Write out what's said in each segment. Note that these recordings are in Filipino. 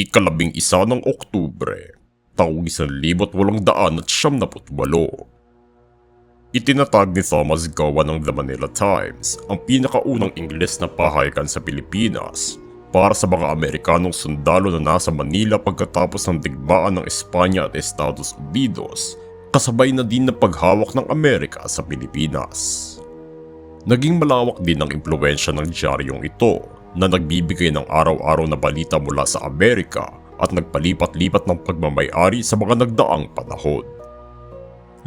ikalabing isa ng Oktubre, taong 1878. Itinatag ni Thomas Gowan ng The Manila Times ang pinakaunang Ingles na pahayagan sa Pilipinas para sa mga Amerikanong sundalo na nasa Manila pagkatapos ng digmaan ng Espanya at Estados Unidos, kasabay na din ng paghawak ng Amerika sa Pilipinas. Naging malawak din ang impluensya ng dyaryong ito na nagbibigay ng araw-araw na balita mula sa Amerika at nagpalipat-lipat ng pagmamayari sa mga nagdaang panahon.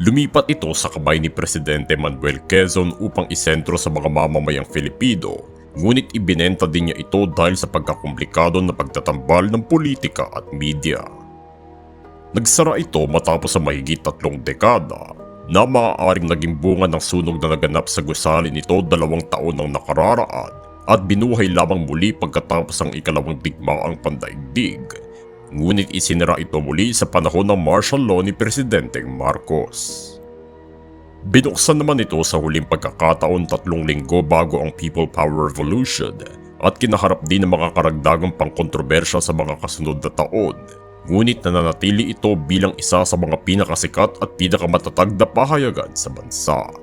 Lumipat ito sa kamay ni Presidente Manuel Quezon upang isentro sa mga mamamayang Filipino, ngunit ibinenta din niya ito dahil sa pagkakomplikado na pagtatambal ng politika at media. Nagsara ito matapos sa mahigit tatlong dekada na maaaring naging bunga ng sunog na naganap sa gusali nito dalawang taon ng nakararaan at binuhay lamang muli pagkatapos ang ikalawang digmaang pandaigdig. Ngunit isinira ito muli sa panahon ng martial law ni Presidente Marcos. Binuksan naman ito sa huling pagkakataon tatlong linggo bago ang People Power Revolution at kinaharap din ng mga karagdagang pangkontrobersya sa mga kasunod na taon. Ngunit nananatili ito bilang isa sa mga pinakasikat at pinakamatatag na pahayagan sa bansa.